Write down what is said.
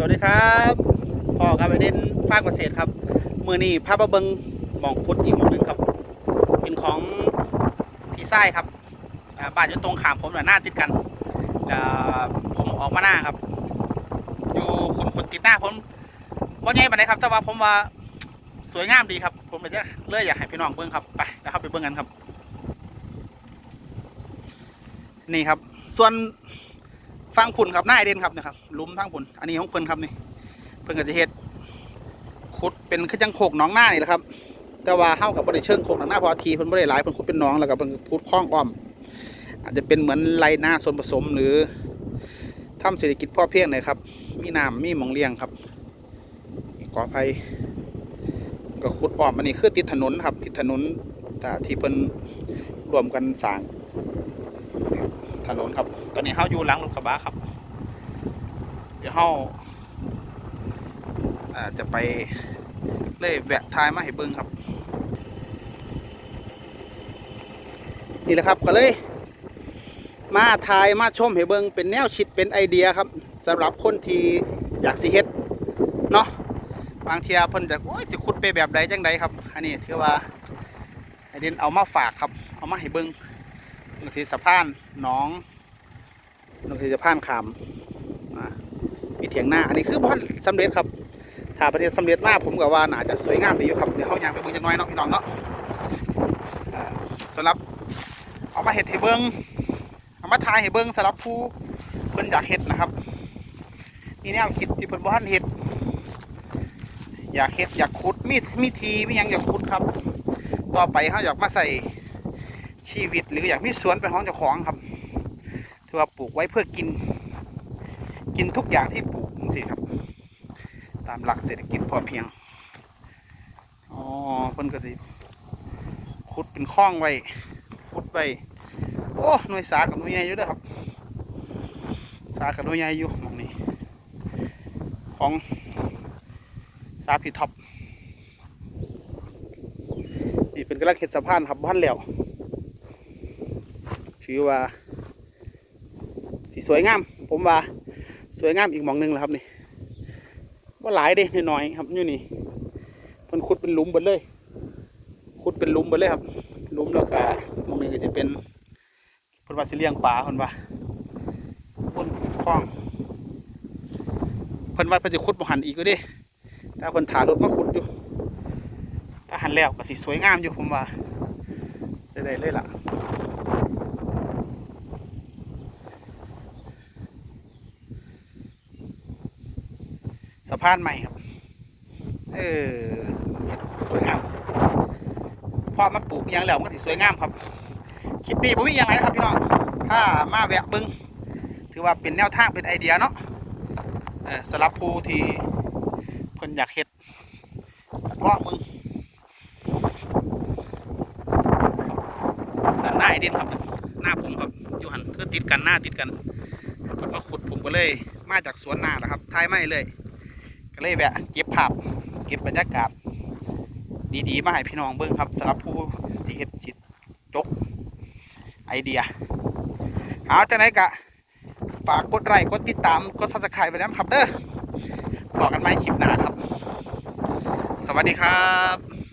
สวัสดีครับพ่อครับไอเดนฟากเกษตรครับมือนี้พาบะเบิงหมองพุดอีกหมองหนึงครับ เป็นของพี่ไส้ครับบ้านอยู่ตรงขามผมน่หน้าติดกันผมออกมาหน้าครับ อยู่ขุนขุนติดหน้าผมว่าไงบันไดครับแต่ว่าผมว่าสวยงามดีครับ ผมเลยจะเลยอยากให้พี่น้องเบิ้งครับไปแล้วครับไปเบิ้งกันครับ นี่ครับ ส่วน ฟังผุนครับหน้าไอเดนครับนะครับลุมทางผุนอันนี้ของเพิ่นครับนี่เพิ่นก็จะเฮ็ดขุดเป็นคือจังโขกหนองหน้านี่แหละครับ แต่ว่าเฮากับบ่ได้เชิงโขกหนองหน้าพอทีเพิ่นบ่ได้หลายเพิ่นขุดเป็นหนองแล้วก็เพิ่นขุดคล้องอ้อม อาจจะเป็นเหมือนไรหน้าส่วนผสมหรือทำเศรษฐกิจพ่อเพียงหน่อยครับ มีน้ำมีมองเลี้ยงครับขออภัยก็ขุดอ้อมอันนี้คือติดถนนครับติดถนนแต่ที่เพิ่นรวมกันสร้าง ถนนครับ ตอนนี้เฮาอยู่หลังรถกระบะครับ เดี๋ยวเฮาอาจะไปเลยแวะทายมาให้เบิ่งครับ นี่แหละครับก็เลย มาทายมาชมให้เบิ่งเป็นแนวคิดเป็นไอเดียครับสำหรับคนที่อยากสิเฮ็ดเนาะบางเทียเพิ่นจะโอ้ยสิขุดไปแบบใดจังใดครับ อันนี้ถือว่าไอเดนเอามาฝากครับ เอามาให้เบิ่ง หนังสือสะพานหน้องหนังสือสะพานขามมีเถียงหน้าอันนี้คือบ้านสำเร็จครับถ้าประเทศสำเร็จมากผมก็ว่าน่าจะสวยงามดีอยู่ครับเดี๋ยวเขาอยางไปเบิ่งจังน้อยเนาะพี่น้องเนาะสำหรับเอามาเห็ดให้เบิ่งเอามาทายให้เบิ่งสำหรับผู้เพิ่นอยากเห็ดนะครับมีแนวคิดที่เพิ่นบ่ทันเห็ดอยากเห็ดอยากขุดมีมีทีมียังอยากขุดครับ ต่อไปเขาอยากมาใส่ ชีวิตหรืออยากมีสวนเป็นของเจ้าของครับถือว่าปลูกไว้เพื่อกิน กินทุกอย่างที่ปลูกสิครับ ตามหลักเศรษฐกิจพอเพียงอ๋อเพิ่นก็สิขุดเป็นคลองไว้ขุดไว้โอ้หน่วยสากับหน่วยใหญ่อยู่ด้อครับ สากับหน่วยใหญ่อยู่หมองนี้ของสาพีท็อปนี่เป็นกำลังเฮ็ดสะพานครับบ้านแล้ว ถือว่าสีสวยงาม ผมว่าสวยงามอีกมองหนึงแหละครับนี่ว่าหลายเด้น้อยครับอยู่นี่เพิ่นขุดเป็นหลุมเบิดเลย ขุดเป็นหลุมเบิดเลยครับหลุมแล้วก็มองนี้ก็จะเป็นเพิ่นว่าสิเลี้ยงปลาเพิ่นว่าบนคล้องเพิ่นว่าเพิ่นจะขุดบ่หันอีกก็เด้แต่เพิ่นถารถมาขุดอยู่ถ้าหันแล้วก็สิสวยงามอยู่ผมว่าใส่ได้เลยล่ะ สะพานใหม่ครับ เออสวยงามพอมาปลูกอย่างแล้วมันก็สิสวยงามครับ คลิปนี้ผมมีอย่างไรนะครับพี่น้อง ถ้ามาแวะบึง ถือว่าเป็นแนวทางเป็นไอเดียเนาะเสำหรับผู้ที่เพิ่นอยากเฮ็ดรอบมึงด้านหน้าไอเดนครับ หน้าผมครับอยู่หันคือติดกันหน้าติดกันเพิ่นมาขุดผมก็เลย มาจากสวนนาแหละครับท้ายไม่เลย ก็เลยแวะเก็บภาพเก็บบรรยากาศ ดีๆ มาให้พี่น้องเบิ่งครับสำหรับผู้สิเฮ็ดสิจกไอเดียเอาจากไหนกะฝากกดไลค์กดติดตามกดซับสไครต์ไว้นะครับเด้อบอกกันไหมคลิปหน้าครับ สวัสดีครับ